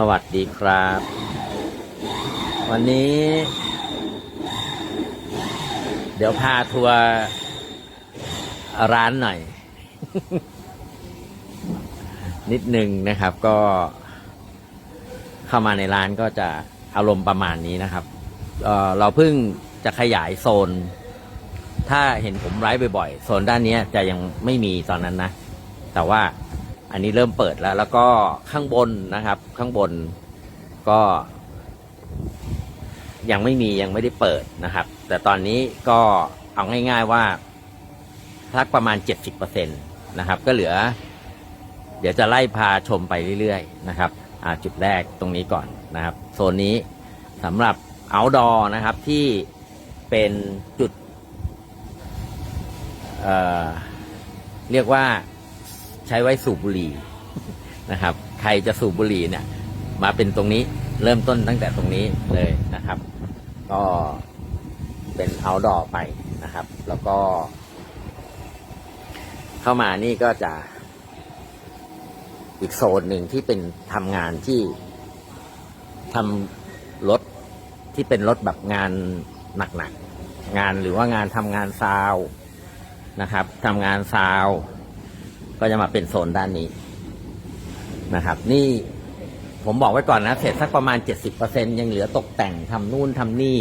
สวัสดีครับ วันนี้ เดี๋ยวพาทัวร์ร้านหน่อย นิดนึงนะครับก็ เข้ามาในร้านก็จะอารมณ์ประมาณนี้นะครับเเราเพิ่งจะขยายโซน ถ้าเห็นผมไลฟ์บ่อยๆ โซนด้านนี้จะยังไม่มีตอนนั้นนะ แต่ว่า อันนี้เริ่มเปิดแล้ว แล้วก็ข้างบนนะครับ ข้างบนก็ ยังไม่มียังไม่ได้เปิดนะครับ แต่ตอนนี้ก็เอาง่าย ๆว่าสักประมาณ 70%นะครับ ก็เหลือ เดี๋ยวจะไล่พาชมไปเรื่อยๆ นะครับจุดแรกตรงนี้ก่อนนะครับ โซนนี้สำหรับ outdoor นะครับที่เป็นจุดเเรียกว่า ใช้ไว้สูบบุหรี่นะครับ ใครจะสูบบุหรี่เนี่ย มาเป็นตรงนี้เริ่มต้นตั้งแต่ตรงนี้เลยนะครับ ก็เป็น outdoor ไปนะครับ แล้วก็ เข้ามานี่ก็จะ อีกโซนหนึ่งที่เป็นทำงานที่ทำรถที่เป็นรถแบบงานหนักๆงานหรือว่างานทำงานซาวนะครับทำงานซาว ก็จะมาเป็นโซนด้านนี้นะครับ นี่ผมบอกไว้ก่อนนะเสร็จสักประมาณ 70%ยังเหลือตกแต่งทำนู่นทำนี่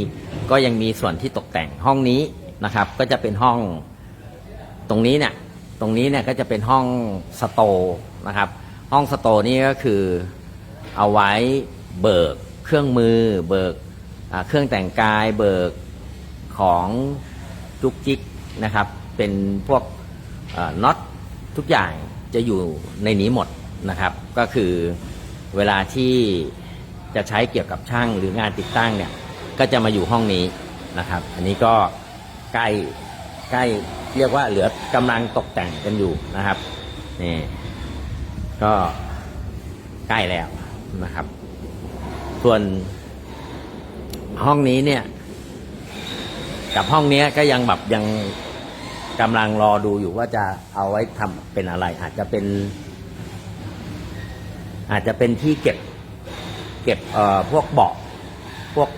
ก็ยังมีส่วนที่ตกแต่งห้องนี้นะครับ ก็จะเป็นห้องตรงนี้เนี่ยตรงนี้เนี่ยก็จะเป็นห้องสโตนะครับ ห้องสโตนี่ก็คือเอาไว้เบิกเครื่องมือ เบิกเครื่องแต่งกาย เบิกของจุกจิกนะครับ เป็นพวกน็อต ทุกอย่างจะอยู่ในนี้หมดนะครับ ก็คือเวลาที่จะใช้เกี่ยวกับช่างหรืองานติดตั้งเนี่ย ก็จะมาอยู่ห้องนี้นะครับ อันนี้ก็ใกล้ใกล้เรียกว่าเหลือกำลังตกแต่งกันอยู่นะครับนี่ก็ใกล้แล้วนะครับ ส่วนห้องนี้เนี่ย กับห้องนี้ก็ยังแบบยัง กำลังรอดูอยู่ว่าจะเอาไว้ทำเป็นอะไร อาจจะเป็น อาจจะเป็นที่เก็บ เก็บเอ่อพวกเบาะพวก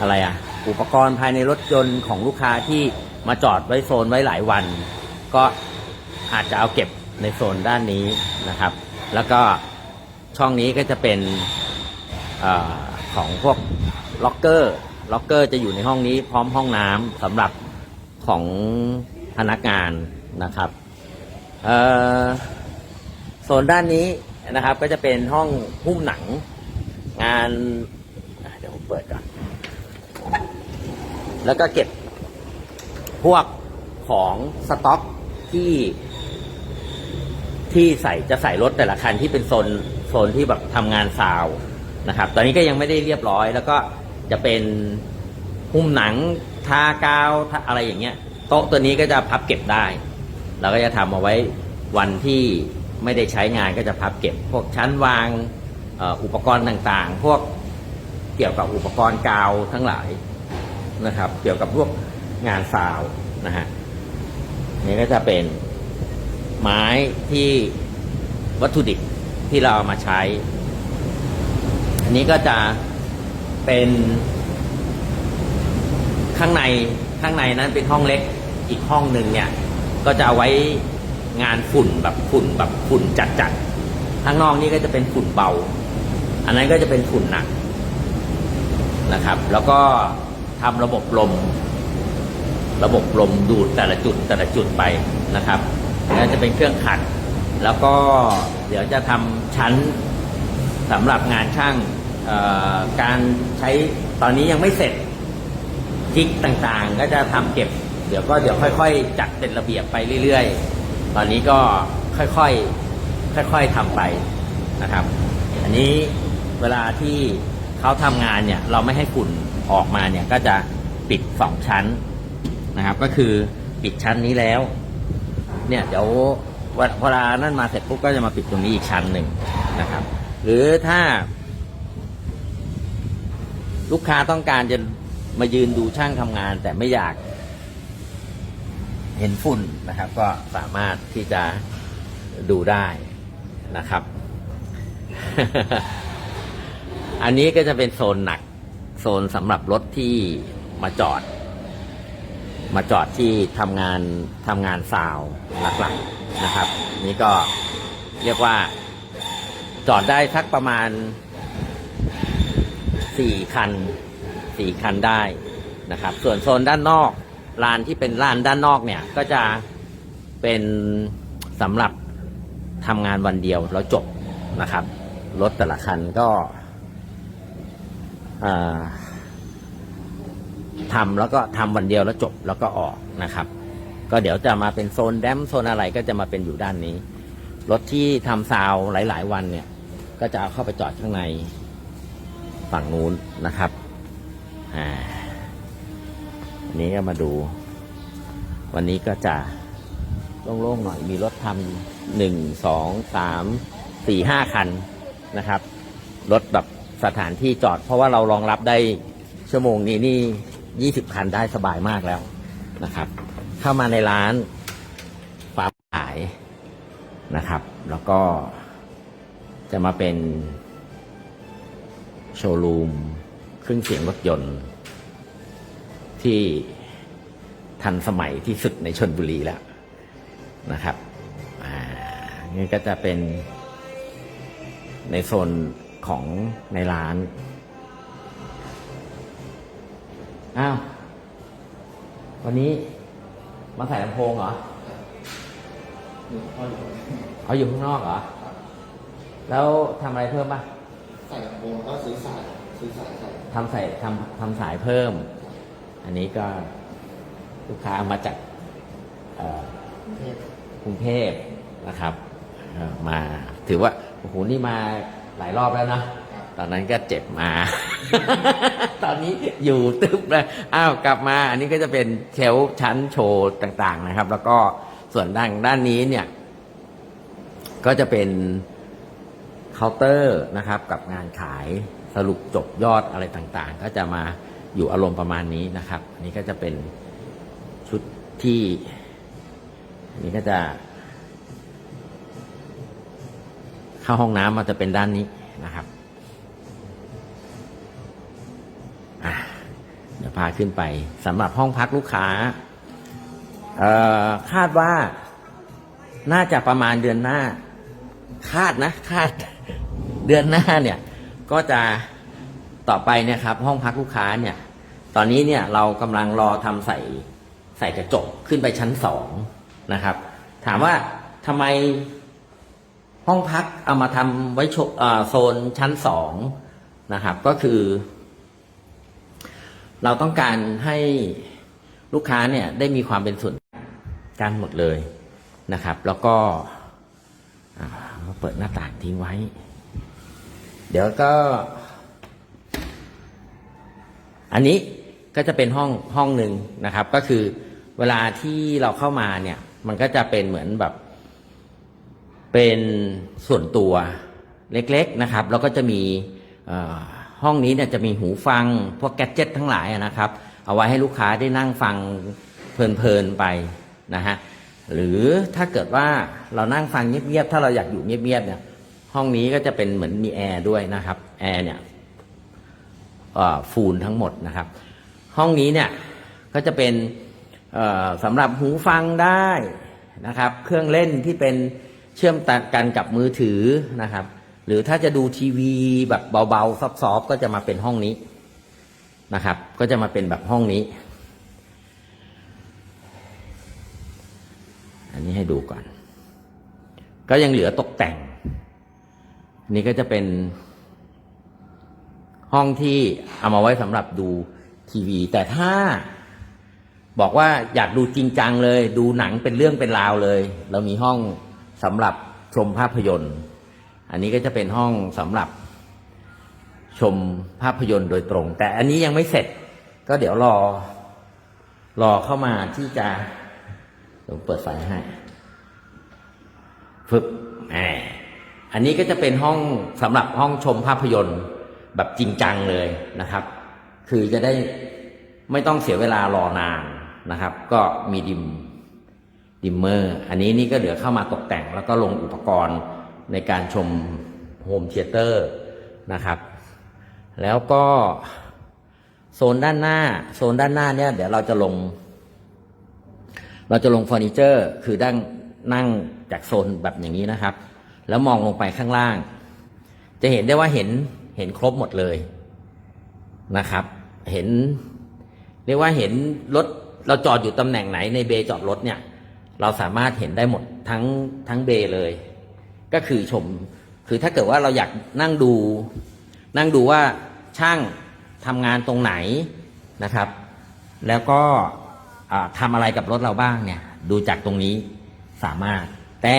อะไรอะอุปกรณ์ภายในรถยนต์ของลูกค้าที่มาจอดไว้โซนไว้หลายวัน ก็อาจจะเอาเก็บในโซนด้านนี้นะครับ แล้วก็ช่องนี้ก็จะเป็นอของพวกล็อกเกอร์ ล็อกเกอร์จะอยู่ในห้องนี้พร้อมห้องน้ำสำหรับ ของพนักงานนะครับโซนด้านนี้นะครับก็จะเป็นห้องหุ้มหนังงานเดี๋ยวผมเปิดก่อนแล้วก็เก็บพวกของสต็อกที่ที่ใส่จะใส่รถแต่ละคันที่เป็นโซนโซนที่แบบทำงานซาวน์นะครับ ตอนนี้ก็ยังไม่ได้เรียบร้อย แล้วก็จะเป็นหุ้มหนัง ทากาวทาอะไรอย่างเงี้ยโต๊ะตัวนี้ก็จะพับเก็บได้ เราก็จะทำเอาไว้วันที่ไม่ได้ใช้งานก็จะพับเก็บ พวกชั้นวางอุปกรณ์ต่างๆ พวกเกี่ยวกับอุปกรณ์กาวทั้งหลายนะครับ เกี่ยวกับพวกงานซาวนะฮะนี่ก็จะเป็นไม้ที่วัตถุดิบที่เราเอามาใช้ อันนี้ก็จะเป็น ข้างในข้างในนั้นเป็นห้องเล็กอีกห้องหนึ่งเนี่ย ก็จะเอาไว้งานฝุ่นแบบฝุ่นแบบฝุ่นจัดๆข้างนอกนี่ก็จะเป็นฝุ่นเบา อันนั้นก็จะเป็นฝุ่นหนักนะครับ แล้วก็ทำระบบลม ระบบลมดูดแต่ละจุดแต่ละจุดไปนะครับแล้วจะเป็นเครื่องขัด แล้วก็เดี๋ยวจะทำชั้นสำหรับงานช่างการใช้ตอนนี้ยังไม่เสร็จ จิกต่างๆ ก็จะทำเก็บ เดี๋ยวก็เดี๋ยวค่อยๆ จัดเป็นระเบียบไปเรื่อยๆ ตอนนี้ก็ค่อยๆ ค่อยๆทำไปนะครับ อันนี้เวลาที่เขาทำงานเนี่ยเราไม่ให้ฝุ่นออกมาเนี่ยก็จะปิดสองชั้นนะครับ ก็คือปิดชั้นนี้แล้ว เนี่ยเดี๋ยวเวลานั่นมาเสร็จปุ๊บก็จะมาปิดตรงนี้อีกชั้นหนึ่งนะครับ หรือถ้าลูกค้าต้องการจะ มายืนดูช่างทำงาน แต่ไม่อยากเห็นฝุ่นนะครับ ก็สามารถที่จะดูได้นะครับ อันนี้ก็จะเป็นโซนหนัก โซนสำหรับรถที่มาจอด มาจอดที่ทำงานทำงานซาวหลักๆนะครับ นี่ก็เรียกว่าจอดได้สักประมาณสี่คัน สี่คันได้นะครับ ส่วนโซนด้านนอกลานที่เป็นลานด้านนอกเนี่ย ก็จะเป็นสำหรับทำงานวันเดียวแล้วจบนะครับ รถแต่ละคันก็ทำแล้วก็ทำวันเดียวแล้วจบแล้วก็ออกนะครับ ก็เดี๋ยวจะมาเป็นโซนแดมโซนอะไรก็จะมาเป็นอยู่ด้านนี้ รถที่ทำซาวหลาย ๆ วันเนี่ย ก็จะเอาเข้าไปจอดข้างในฝั่งนู้นนะครับ อ่าันนี้ก็มาดู วันนี้ก็จะโล่งๆหน่อยมีรถทำหนึ่งสองสามสี่ห้าคันนะครับ รถแบบสถานที่จอด เพราะว่าเรารองรับได้ชั่วโมงนี้นี่ยี่สิบคันได้สบายมากแล้วนะครับ เข้ามาในร้านฟาร์มขายนะครับ แล้วก็จะมาเป็นโชว์รูม เครื่องเสียงรถยนต์ ที่ทันสมัยที่สุดในชนบุรีแล้วนะครับอ่านี่ก็จะเป็นในโซนของในร้าน อ้าว วันนี้มาใส่ลำโพงเหรอ เอาอยู่ข้างนอกเหรอ แล้วทำอะไรเพิ่มป่ะ ใส่ลำโพงแล้วก็ซื้อสายซื้อสายใส่ ทำใส่ทำทำสายเพิ่ม อันนี้ก็ลูกค้าเอามาจากเอ่อกรุงเทพกรุงเทพนะครับเอ่อมาถือว่าโอ้โหนี่มาหลายรอบแล้วนะตอนนั้นก็เจ็บมา ตอนนี้อยู่ตึ๊บเลยอ้าวกลับมา อันนี้ก็จะเป็นเชลฟ์ชั้นโชว์ต่างๆนะครับ แล้วก็ส่วนด้านด้านนี้เนี่ย ก็จะเป็นเคาน์เตอร์นะครับ กับงานขาย สรุปจบยอดอะไรต่างๆ ก็จะมาอยู่อารมณ์ประมาณนี้นะครับอันนี้ก็จะเป็นชุดที่อันนี้ก็จะ เข้าห้องน้ำมันจะเป็นด้านนี้นะครับเดี๋ยวพาขึ้นไปสำหรับห้องพักลูกค้าคาดว่าน่าจะประมาณเดือนหน้า คาดนะ คาด เดือนหน้าเนี่ย ก็จะต่อไปนี่ยครับ ห้องพักลูกค้าเนี่ย ตอนนี้เนี่ยเรากำลังรอทำใส่ใส่กระจกขึ้นไปชั้นสองนะครับ ถามว่าทำไมห้องพักเอามาทำไว้โชอ่าโซนชั้นสองนะครับ ก็คือ เราต้องการให้ลูกค้าเนี่ยได้มีความเป็นส่วนกันหมดเลยนะครับ แล้วก็เปิดหน้าต่างทิ้งไว้ เดี๋ยวก็ อันนี้ก็จะเป็นห้องห้องหนึ่งนะครับ ก็คือเวลาที่เราเข้ามาเนี่ย มันก็จะเป็นเหมือนแบบ เป็นส่วนตัวเล็กๆนะครับ แล้วก็จะมีห้องนี้เนี่ยจะมีหูฟังพวกแกดเจ็ตทั้งหลายนะครับ เอาไว้ให้ลูกค้าได้นั่งฟังเพลินๆไปนะฮะหรือถ้าเกิดว่าเรานั่งฟังเงียบๆถ้าเราอยากอยู่เงียบๆเนี่ย ห้องนี้ก็จะเป็นเหมือนมีแอร์ด้วยนะครับ แอร์เนี่ยฟูลทั้งหมดนะครับ ห้องนี้เนี่ยก็จะเป็นสำหรับหูฟังได้นะครับ เครื่องเล่นที่เป็นเชื่อมต่างกันกับมือถือนะครับ หรือถ้าจะดูทีวีแบบเบาๆซอฟๆก็จะมาเป็นห้องนี้นะครับ ก็จะมาเป็นแบบห้องนี้ อันนี้ให้ดูก่อน ก็ยังเหลือตกแต่ง นนี้ก็จะเป็น ห้องที่เอามาไว้สำหรับดูทีวี แต่ถ้าบอกว่าอยากดูจริงจังเลย ดูหนังเป็นเรื่องเป็นราวเลย เรามีห้องสำหรับชมภาพยนตร์ อันนี้ก็จะเป็นห้องสำหรับชมภาพยนตร์โดยตรง แต่อันนี้ยังไม่เสร็จ ก็เดี๋ยวรอ รอเข้ามาที่จะเดี๋ยวเปิดไฟให้ฟึบแหม อันนี้ก็จะเป็นห้องสำหรับห้องชมภาพยนตร์แบบจริงจังเลยนะครับ คือจะได้ไม่ต้องเสียเวลารอนานนะครับ ก็มีดิมดิมเมอร์ อันนี้นี่ก็เหลือเข้ามาตกแต่ง แล้วก็ลงอุปกรณ์ในการชมโฮมเทเตอร์นะครับ แล้วก็โซนด้านหน้า โซนด้านหน้าเนี่ย เดี๋ยวเราจะลง เราจะลงเฟอร์นิเจอร์ คือดั้งนั่งจากโซนแบบอย่างนี้นะครับ แล้วมองลงไปข้างล่าง จะเห็นได้ว่าเห็นเห็นครบหมดเลยนะครับ เห็น เรียกว่าเห็นรถเราจอดอยู่ตำแหน่งไหนในเบย์จอดรถเนี่ย เราสามารถเห็นได้หมดทั้งทั้งเบย์เลย ก็คือชม คือถ้าเกิดว่าเราอยากนั่งดู นั่งดูว่าช่างทำงานตรงไหนนะครับ แล้วก็ทำอะไรกับรถเราบ้างเนี่ย ดูจากตรงนี้สามารถแต่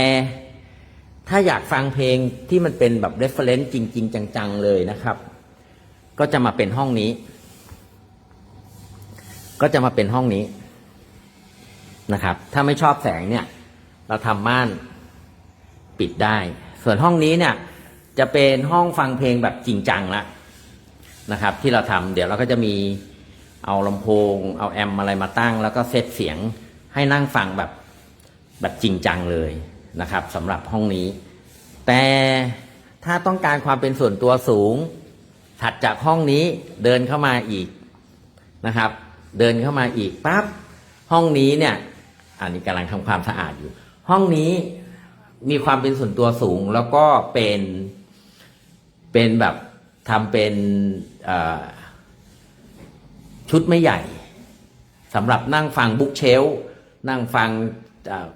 ถ้าอยากฟังเพลงที่มันเป็นแบบ reference จริง ๆ จัง ๆ เลยนะครับ ก็จะมาเป็นห้องนี้ ก็จะมาเป็นห้องนี้นะครับ ถ้าไม่ชอบแสงเนี่ย เราทำม่านปิดได้ ส่วนห้องนี้เนี่ยจะเป็นห้องฟังเพลงแบบจริงจังละนะครับ ที่เราทำเดี๋ยวเราก็จะมีเอาลำโพง เอาแอมอะไรมาตั้ง แล้วก็เซตเสียงให้นั่งฟังแบบแบบจริงจังเลย นะครับสำหรับห้องนี้ แต่ถ้าต้องการความเป็นส่วนตัวสูง ถัดจากห้องนี้เดินเข้ามาอีกนะครับ เดินเข้ามาอีกปั๊บห้องนี้เนี่ย อันนี้กำลังทำความสะอาดอยู่ ห้องนี้มีความเป็นส่วนตัวสูงแล้วก็เป็นเป็นแบบทำเป็นชุดไม่ใหญ่สำหรับนั่งฟังบุ๊กเชลนั่งฟัง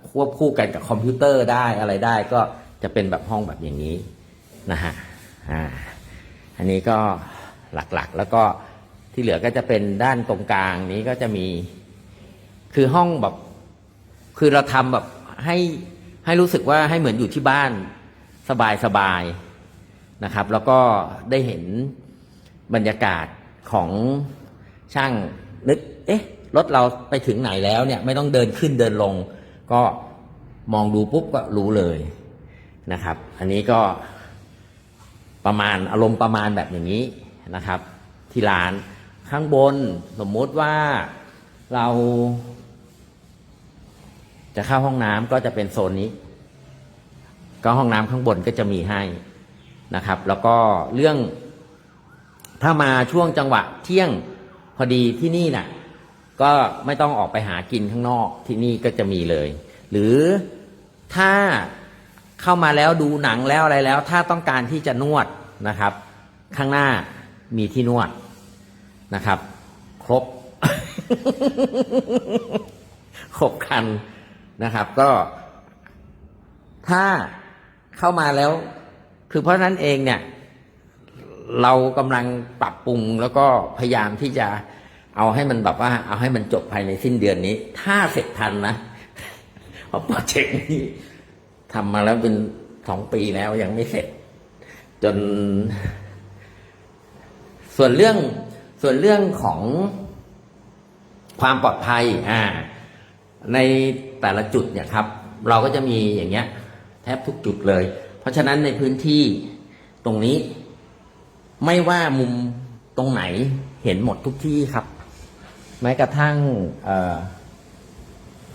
ควบคู่กันกับคอมพิวเตอร์ได้อะไรได้ก็จะเป็นแบบห้องแบบอย่างนี้นะฮะอ่าอันนี้ก็หลักๆ แล้วก็ที่เหลือก็จะเป็นด้านตรงกลางนี้ก็จะมี คือห้องแบบ คือเราทำแบบให้ให้รู้สึกว่าให้เหมือนอยู่ที่บ้านสบายๆนะครับ แล้วก็ได้เห็นบรรยากาศของช่างนึก เอ๊ะรถเราไปถึงไหนแล้วเนี่ย ไม่ต้องเดินขึ้นเดินลง ก็มองดูปุ๊บก็รู้เลยนะครับ อันนี้ก็ประมาณอารมณ์ประมาณแบบอย่างนี้นะครับ ที่ร้านข้างบนสมมติว่าเรา จะเข้าห้องน้ำก็จะเป็นโซนนี้ ก็ห้องน้ำข้างบนก็จะมีให้นะครับ แล้วก็เรื่องถ้ามาช่วงจังหวะเที่ยงพอดีที่นี่น่ะ ก็ไม่ต้องออกไปหากินข้างนอกที่นี่ก็จะมีเลย หรือถ้าเข้ามาแล้วดูหนังแล้วอะไรแล้ว ถ้าต้องการที่จะนวดนะครับ ข้างหน้ามีที่นวดนะครับ ครบครบคันนะครับ ก็ถ้าเข้ามาแล้ว คือเพราะนั้นเองเนี่ย เรากำลังปรับปรุงแล้วก็พยายามที่จะ เอาให้มันแบบว่า เอาให้มันจบภายในสิ้นเดือนนี้ ถ้าเสร็จทันนะเพราะโปรเจกต์นี้ทำมาแล้วเป็นสองปีแล้วยังไม่เสร็จ จน ส่วนเรื่องส่วนเรื่องของความปลอดภัย อ่า ในแต่ละจุดเนี่ยครับ เราก็จะมีอย่างเงี้ย แทบทุกจุดเลย เพราะฉะนั้นในพื้นที่ตรงนี้ ไม่ว่ามุมตรงไหนเห็นหมดทุกที่ครับ แม้กระทั่ง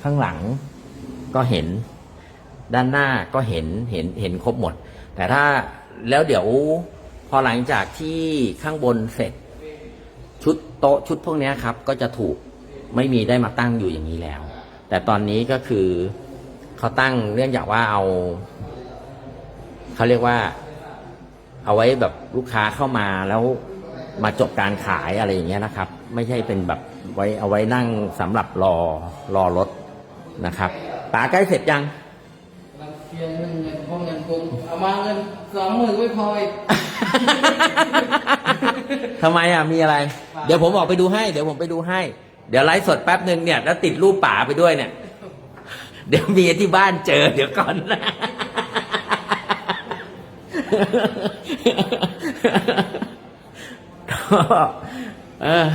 ข้างหลังก็เห็น ด้านหน้าก็เห็นเห็นเห็นครบหมด แต่ถ้าแล้วเดี๋ยวพอหลังจากที่ข้างบนเสร็จ ชุดโต๊ะชุดพวกนี้ครับ ก็จะถูกไม่มีได้มาตั้งอยู่อย่างนี้แล้ว แต่ตอนนี้ก็คือเขาตั้งเรื่องจากว่าเอาเขาเรียกว่า เอาไว้แบบลูกค้าเข้ามาแล้วมาจบการขายอะไรอย่างเงี้ยนะครับ ไม่ใช่เป็นแบบ ไว้เอาไว้นั่งสำหรับรอรอรถนะครับป๋าใกล้เสร็จยังเราเคลียร์เรื่องเงินห้องเงินกุมเอามาเงินสองหมื่นไม่พออีกทำไมอะมีอะไร เดี๋ยวผมออกไปดูให้ เดี๋ยวผมไปดูให้ เดี๋ยวไลฟ์สดแป๊บหนึ่งเนี่ยแล้วติดรูปป๋าไปด้วยเนี่ย เดี๋ยวเมียที่บ้านเจอ เดี๋ยวก่อนนะก็เอ่อ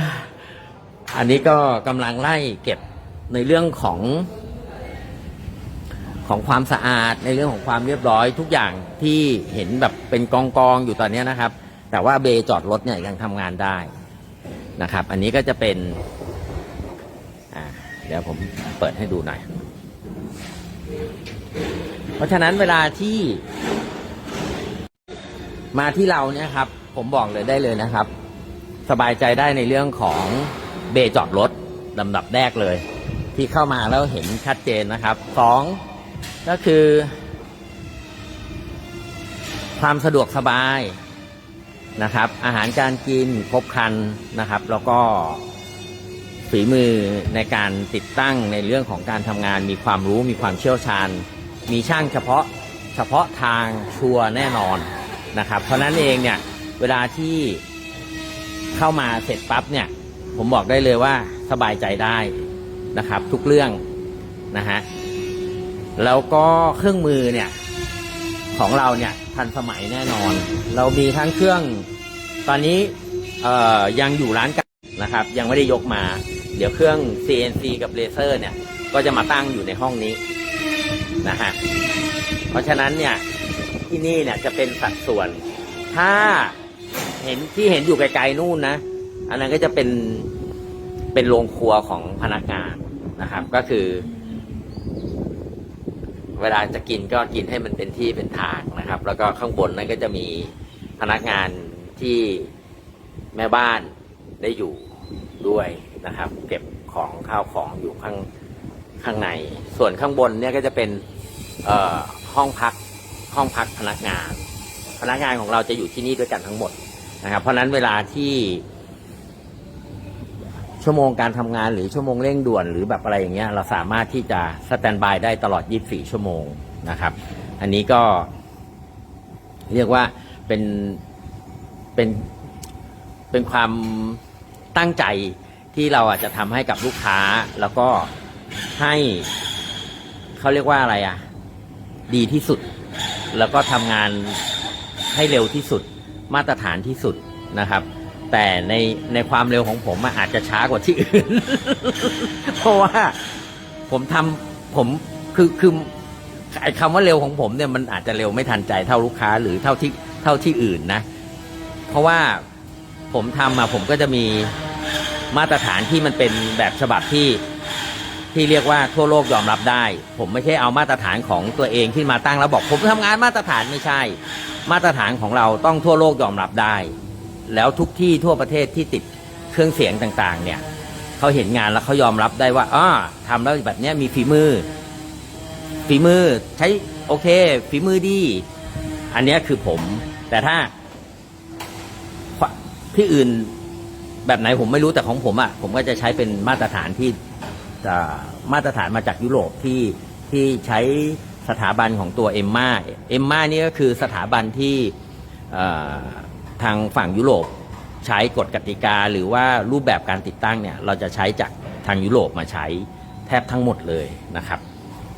อันนี้ก็กำลังไล่เก็บในเรื่องของของความสะอาดในเรื่องของความเรียบร้อยทุกอย่างที่เห็นแบบเป็นกองกองอยู่ตอนนี้นะครับ แต่ว่าเบย์จอดรถเนี่ยยังทำงานได้นะครับ อันนี้ก็จะเป็นอ่าเดี๋ยวผมเปิดให้ดูหน่อย เพราะฉะนั้นเวลาที่มาที่เราเนี่ยครับ ผมบอกเลยได้เลยนะครับ สบายใจได้ในเรื่องของ เบย์จอดรถลำดับแรกเลย ที่เข้ามาแล้วเห็นชัดเจนนะครับสองก็คือ ความสะดวกสบายนะครับ อาหารการกินครบครันนะครับ แล้วก็ฝีมือในการติดตั้งในเรื่องของการทำงานมีความรู้มีความเชี่ยวชาญ มีช่างเฉพาะเฉพาะทางชัวร์แน่นอนนะครับ เพราะนั้นเองเนี่ยเวลาที่เข้ามาเสร็จปั๊บเนี่ย ผมบอกได้เลยว่าสบายใจได้นะครับ ทุกเรื่องนะฮะแล้วก็เครื่องมือเนี่ยของเราเนี่ยทันสมัยแน่นอน เรามีทั้งเครื่องตอนนี้เอ่ยังอยู่ร้านกันนะครับ ยังไม่ได้ยกมา เดี๋ยวเครื่อง CNC กับเลเซอร์เนี่ย ก็จะมาตั้งอยู่ในห้องนี้นะฮะเพราะฉะนั้นเนี่ยที่นี่เนี่ยจะเป็นสัดส่วน ถ้าเห็นที่เห็นอยู่ไกลๆนู่นนะ อันนั้นก็จะเป็นเป็นโรงครัวของพนักงานนะครับ ก็คือ เวลาจะกินก็กินให้มันเป็นที่เป็นทางนะครับ แล้วก็ข้างบนนั้นก็จะมีพนักงานที่แม่บ้านได้อยู่ด้วยนะครับ เก็บของข้าวของอยู่ข้างข้างใน ส่วนข้างบนเนี่ยก็จะเป็นห้องพักห้องพักพนักงาน พนักงานของเราจะอยู่ที่นี่ด้วยกันทั้งหมดนะครับ เพราะนั้นเวลาที่ ชั่วโมงการทำงานหรือชั่วโมงเร่งด่วนหรือแบบอะไรอย่างเงี้ยเราสามารถที่จะสแตนบายได้ตลอด 24 ชั่วโมงนะครับ อันนี้ก็ เรียกว่าเป็นเป็นเป็นความตั้งใจที่เราอาจจะทำให้กับลูกค้า แล้วก็ให้เขาเรียกว่าอะไรอะ ดีที่สุด แล้วก็ทำงานให้เร็วที่สุด มาตรฐานที่สุดนะครับ แต่ในในความเร็วของผมอาจจะช้ากว่าที่อื่น เพราะว่าผมทำผมคือคือไอ้คำว่าเร็วของผมเนี่ยมันอาจจะเร็วไม่ทันใจเท่าลูกค้าหรือเท่าที่เท่าที่อื่นนะ เพราะว่าผมทำมาผมก็จะมีมาตรฐานที่มันเป็นแบบฉบับที่ที่เรียกว่าทั่วโลกยอมรับได้ ผมไม่ใช่เอามาตรฐานของตัวเองขึ้นมาตั้งแล้วบอกผมทำงานมาตรฐานไม่ใช่ มาตรฐานของเราต้องทั่วโลกยอมรับได้ แล้วทุกที่ทั่วประเทศที่ติดเครื่องเสียงต่างๆ เนี่ยเขาเห็นงานแล้วเขายอมรับได้ว่าอ่าทำแล้วแบบนี้มีฝีมือ ฝีมือใช้โอเค ฝีมือดี อันนี้คือผม แต่ถ้าที่อื่นแบบไหนผมไม่รู้แต่ของผมอะ่ะ ผมก็จะใช้เป็นมาตรฐานที่มาตรฐานมาจากยุโรปที่ที่ใช้สถาบันของตัวเอ็มมาเอ็มมานี่ก็คือสถาบันที่ ทางฝั่งยุโรปใช้กฎกติกาหรือว่ารูปแบบการติดตั้งเนี่ยเราจะใช้จากทางยุโรปมาใช้แทบทั้งหมดเลยนะครับ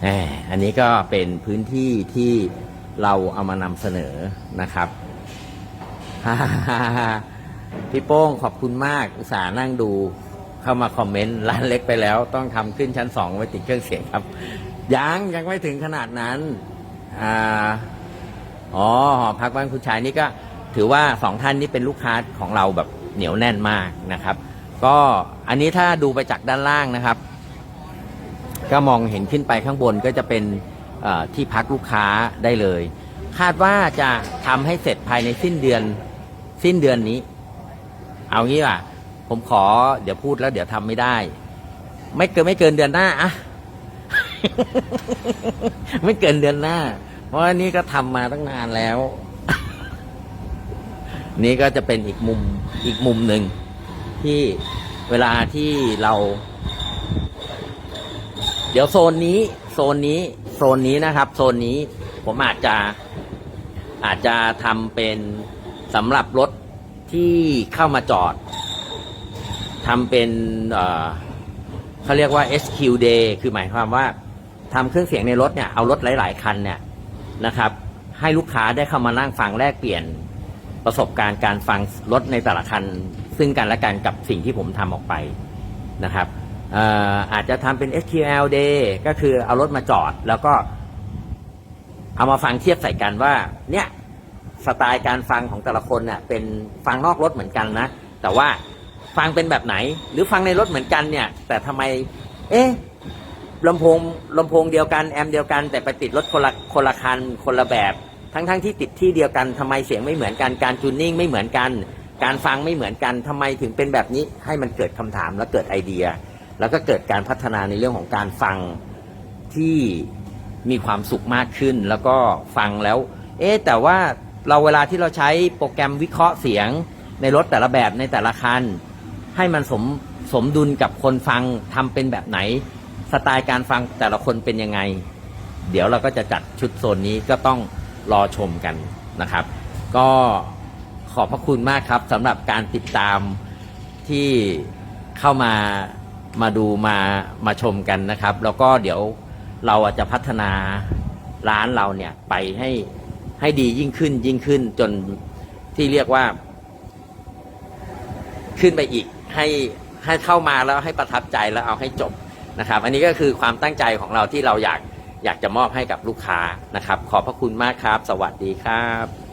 แอันนี้ก็เป็นพื้นที่ที่เราเอามานำเสนอนะครับพี่โป้งขอบคุณมากอุตส่าห์นั่งดูเข้ามาคอมเมนต์ร้านเล็กไปแล้ว ต้องทำขึ้นชั้นสองไว้ติดเครื่องเสียงครับ ยังยังไม่ถึงขนาดนั้น อ่าอ๋อหอพักบ้านคุณชายนี่ก็ ถือว่าสองท่านนี้เป็นลูกค้าของเราแบบเหนียวแน่นมากนะครับ ก็อันนี้ถ้าดูไปจากด้านล่างนะครับ ก็มองเห็นขึ้นไปข้างบนก็จะเป็นที่พักลูกค้าได้เลย คาดว่าจะทำให้เสร็จภายในสิ้นเดือนสิ้นเดือนนี้ เอางี้ว่ะ ผมขอเดี๋ยวพูดแล้วเดี๋ยวทำไม่ได้ ไม่เกินไม่เกินเดือนหน้าอะไม่เกินเดือนหน้า เพราะว่านี่ก็ทำมาตั้งนานแล้ว นี่ก็จะเป็นอีกมุมอีกมุมหนึ่งที่เวลาที่เรา เดี๋ยวโซนนี้ โซนนี้โซนนี้นะครับ โซนนี้ผมอาจจะอาจจะทำเป็นสำหรับรถที่เข้ามาจอดทำเป็นเเขาเรียกว่า SQ day คือหมายความว่าทำเครื่องเสียงในรถเนี่ย เอารถหลาย ๆ คันเนี่ยนะครับ ให้ลูกค้าได้เข้ามานั่งฟังแลกเปลี่ยน ประสบการณ์การฟังรถในแต่ละคัน ซึ่งกันและกันกับสิ่งที่ผมทำออกไปนะครับเอ่อาจจะทำเป็น SQL day ก็คือเอารถมาจอด แล้วก็เอามาฟังเทียบใส่กันว่า เนี่ยสไตล์การฟังของแต่ละคนเนี่ยเป็นฟังนอกรถเหมือนกันนะ แต่ว่าฟังเป็นแบบไหน หรือฟังในรถเหมือนกันเนี่ย แต่ทำไม เอ๊ะลำโพงลำโพงเดียวกันแอมเดียวกันแต่ไปติดรถคนละคนละคันคนละแบบ ทั้งๆที่ติดที่เดียวกันทำไมเสียงไม่เหมือนกันการจูนนิ่งไม่เหมือนกัน การฟังไม่เหมือนกันทำไมถึงเป็นแบบนี้ให้มันเกิดคำถามและเกิดไอเดีย แล้วก็เกิดการพัฒนาในเรื่องของการฟังที่มีความสุขมากขึ้น แล้วก็ฟังแล้ว เอ๊ะแต่ว่าเราเวลาที่เราใช้โปรแกรมวิเคราะห์เสียงในรถแต่ละแบบในแต่ละคัน ให้มันสมสมดุลกับคนฟังทำเป็นแบบไหน สไตล์การฟังแต่ละคนเป็นยังไง เดี๋ยวเราก็จะจัดชุดโซนนี้ก็ต้อง รอชมกันนะครับ ก็ขอบพระคุณมากครับสำหรับการติดตามที่เข้ามามาดูมามาชมกันนะครับ แล้วก็เดี๋ยวเราอาจจะพัฒนาร้านเราเนี่ยไปให้ให้ดียิ่งขึ้นยิ่งขึ้นจนที่เรียกว่า ขึ้นไปอีกให้ให้เข้ามาแล้วให้ประทับใจแล้วเอาให้จบนะครับ อันนี้ก็คือความตั้งใจของเราที่เราอยาก อยากจะมอบให้กับลูกค้านะครับ ขอบพระคุณมากครับ สวัสดีครับ